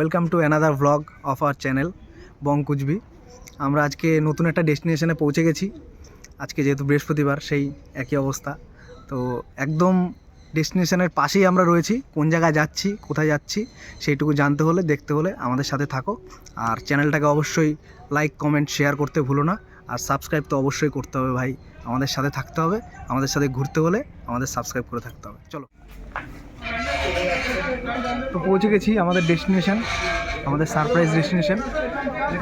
Welcome to another vlog of our channel Bong কুচবি আমরা আজকে নতুন একটা ডেস্টিনেশনে পৌঁছে গেছি। আজকে যেহেতু বৃহস্পতিবার, সেই একই অবস্থা। তো একদম ডেস্টিনেশনের পাশেই আমরা রয়েছি। কোন জায়গায় যাচ্ছি, কোথায় যাচ্ছি, সেইটুকু জানতে হলে, দেখতে হলে আমাদের সাথে থাকো। আর চ্যানেলটাকে অবশ্যই লাইক কমেন্ট শেয়ার করতে ভুলো না। আর সাবস্ক্রাইব তো অবশ্যই করতে হবে ভাই। আমাদের সাথে থাকতে হবে। আমাদের সাথে ঘুরতে হলে আমাদের সাবস্ক্রাইব করে থাকতে হবে। চলো। তো পৌঁছে গেছি আমাদের ডেস্টিনেশন, আমাদের সারপ্রাইজ ডেস্টিনেশন,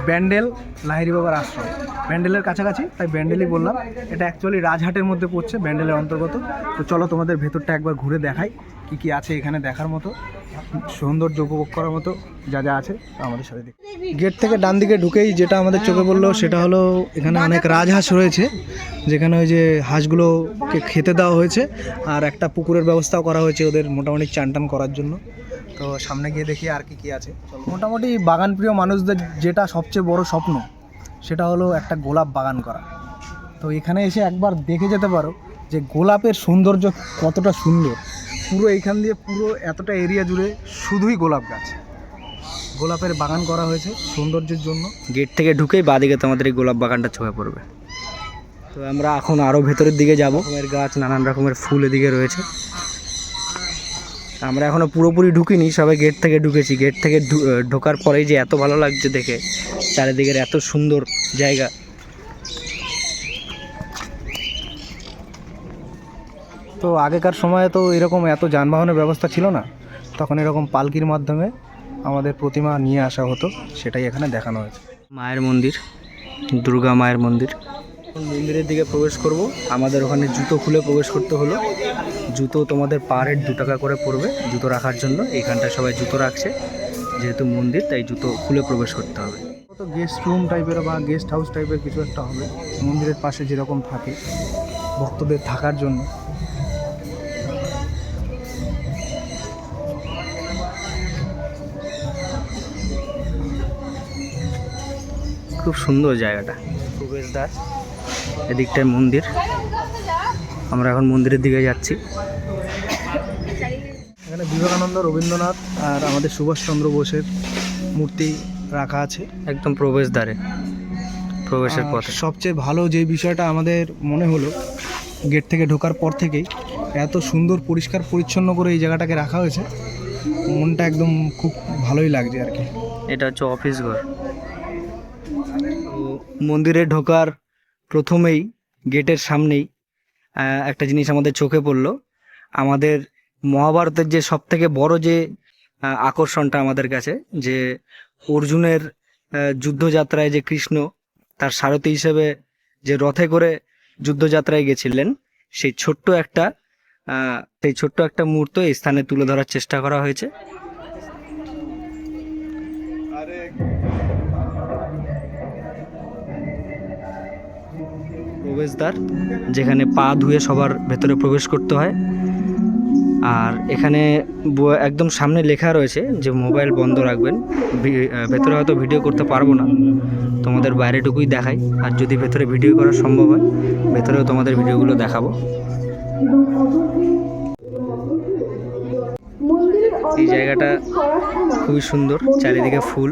ব্যান্ডেল লাহিরি বাবার আশ্রম। ব্যান্ডেলের কাছাকাছি, তাই ব্যান্ডেলই বললাম। এটা অ্যাকচুয়ালি রাজহাটের মধ্যে পড়ছে, ব্যান্ডেলের অন্তর্গত। তো চলো তোমাদের ভেতরটা একবার ঘুরে দেখাই, কি কি আছে এখানে দেখার মতো। সৌন্দর্য উপভোগ করার মতো যা যা আছে আমাদের সাথে গেট থেকে ডান দিকে ঢুকেই যেটা আমাদের চোখে পড়ল, সেটা হলো এখানে অনেক রাজহাঁস রয়েছে, যেখানে ওই যে হাঁসগুলোকে খেতে দেওয়া হয়েছে, আর একটা পুকুরের ব্যবস্থাও করা হয়েছে ওদের মোটামুটি চান টান করার জন্য। তো সামনে গিয়ে দেখি আর কি কি আছে। মোটামুটি বাগান প্রিয় মানুষদের যেটা সবচেয়ে বড় স্বপ্ন, সেটা হলো একটা গোলাপ বাগান করা। তো এখানে এসে একবার দেখে যেতে পারো যে গোলাপের সৌন্দর্য কতটা সুন্দর। পুরো এইখান দিয়ে পুরো এতটা এরিয়া জুড়ে শুধুই গোলাপ গাছ। গোলাপের বাগান করা হয়েছে সৌন্দর্যের জন্য। গেট থেকে ঢুকেই বাদিকে তোমাদের এই গোলাপ বাগানটা চোখে পড়বে। তো আমরা এখন আরও ভেতরের দিকে যাব। রকমের গাছ, নানান রকমের ফুল এদিকে রয়েছে। আমরা এখনও পুরোপুরি ঢুকিনি সবাই গেট থেকে ঢুকেছি। গেট থেকে ঢোকার পরেই যে এত ভালো লাগছে দেখে, চারিদিকের এত সুন্দর জায়গা। তো আগেকার সময়ে তো এরকম এত যানবাহনের ব্যবস্থা ছিল না। তখন এরকম পালকির মাধ্যমে আমাদের প্রতিমা নিয়ে আসা হতো সেটাই এখানে দেখানো হয়েছে। মায়ের মন্দির দুর্গা মায়ের মন্দির। মন্দিরের দিকে প্রবেশ করব। আমাদের ওখানে জুতো খুলে প্রবেশ করতে হলো। জুতো তোমাদের পার হেড দু টাকা করে পড়বে জুতো রাখার জন্য। এইখানটায় সবাই জুতো রাখছে যেহেতু মন্দির তাই জুতো খুলে প্রবেশ করতে হবে। তো গেস্ট রুম টাইপের বা গেস্ট হাউস টাইপের কিছু একটা হবে। মন্দিরের পাশে যেরকম থাকে ভক্তদের থাকার জন্য। খুব সুন্দর জায়গাটা। প্রবেশদ্বার। এদিকটায় মন্দির। আমরা এখন মন্দিরের দিকে যাচ্ছি। এখানে বিবেকানন্দ রবীন্দ্রনাথ আর আমাদের সুভাষচন্দ্র বোসের মূর্তি রাখা আছে। একদম প্রবেশদ্বারে। প্রবেশের পথে। সবচেয়ে ভালো যে বিষয়টা আমাদের মনে হলো গেট থেকে ঢোকার পর থেকেই এত সুন্দর পরিষ্কার পরিচ্ছন্ন করে এই জায়গাটাকে রাখা হয়েছে। মনটা একদম খুব ভালোই লাগছে আর কি। এটা হচ্ছে অফিস ঘর। মন্দিরে ঢোকার প্রথমেই গেটের সামনেই একটা জিনিস আমাদের চোখে পড়ল। আমাদের মহাভারতের যে সব থেকে বড় যে আকর্ষণটা আমাদের কাছে, যে অর্জুনের যুদ্ধযাত্রায় যে কৃষ্ণ, তার সারথি হিসেবে যে রথে করে যুদ্ধযাত্রায় গেছিলেন, সেই ছোট্ট একটা সেই ছোট্ট একটা মুহূর্ত এই স্থানে তুলে ধরার চেষ্টা করা হয়েছে। প্রবেশদ্বার যেখানে পা ধুয়ে সবার ভেতরে প্রবেশ করতে হয়। আর এখানে একদম সামনে লেখা রয়েছে যে মোবাইল বন্ধ রাখবেন। ভেতরে হয়তো ভিডিও করতে পারব না। তোমাদের বাইরেটুকুই দেখাই। আর যদি ভেতরে ভিডিও করা সম্ভব হয়, ভেতরেও তোমাদের ভিডিওগুলো দেখাবো। এই জায়গাটা খুবই সুন্দর, চারিদিকে ফুল।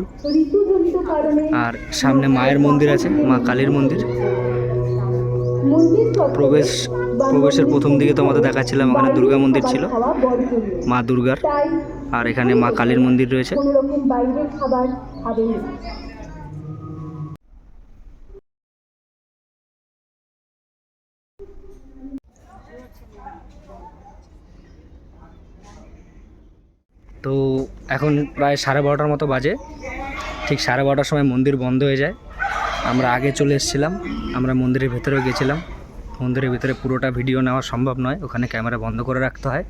আর সামনে মায়ের মন্দির আছে, মা কালীর মন্দির। প্রবেশ, প্রবেশের প্রথম দিকে তোমাদের দেখাচ্ছিলাম, ওখানে দুর্গা মন্দির ছিল, মা দুর্গার, আর এখানে মা কালীর মন্দির রয়েছে। তো এখন প্রায় সাড়ে বারোটার মতো বাজে ঠিক সাড়ে বারোটার সময় মন্দির বন্ধ হয়ে যায় আমরা আগে চলে এসেছিলাম, আমরা মন্দিরের ভেতরেও গেছিলাম। মন্দিরের ভিতরে পুরোটা ভিডিও নেওয়া সম্ভব নয়, ওখানে ক্যামেরা বন্ধ করে রাখতে হয়।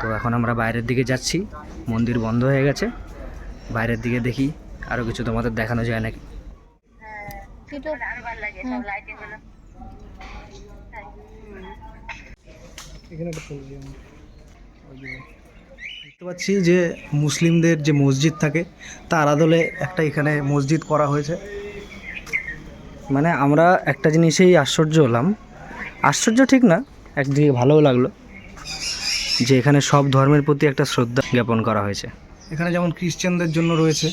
তো এখন আমরা বাইরের দিকে যাচ্ছি, মন্দির বন্ধ হয়ে গেছে। বাইরের দিকে দেখি আরও কিছু তোমাদের দেখানো যায় নাকি। দেখতে পাচ্ছি যে মুসলিমদের যে মসজিদ থাকে, তার আদলে একটা এখানে মসজিদ করা হয়েছে। মানে আমরা একটা জিনিসেই আশ্চর্য হলাম। আশ্চর্য ঠিক না একদিকে ভালোও লাগল যে এখানে সব ধর্মের প্রতি একটা শ্রদ্ধা জ্ঞাপন করা হয়েছে। এখানে যেমন খ্রিশ্চানদের জন্য রয়েছে।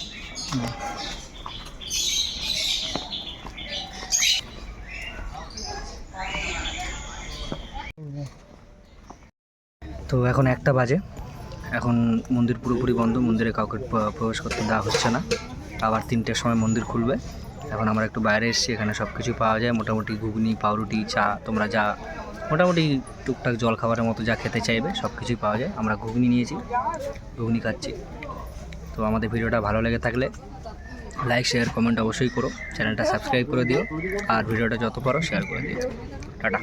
তো এখন একটা বাজে। এখন মন্দির পুরোপুরি বন্ধ মন্দিরে কাউকে প্রবেশ করতে দেওয়া হচ্ছে না। আবার তিনটের সময় মন্দির খুলবে। এখন আমরা একটু বাইরে এসেছি, এখানে সব কিছু পাওয়া যায়। মোটামুটি ঘুগনি, পাউরুটি, চা, তোমরা যা মোটামুটি টুকটাক জল খাবারের মতো যা খেতে চাইবে সব কিছুই পাওয়া যায়। আমরা ঘুগনি নিয়েছি, ঘুগনি খাচ্ছি। তো আমাদের ভিডিওটা ভালো লেগে থাকলে লাইক, শেয়ার, কমেন্ট অবশ্যই করো। চ্যানেলটা সাবস্ক্রাইব করে দিও। আর ভিডিওটা যত পারো, শেয়ার করে দিও। টাটা।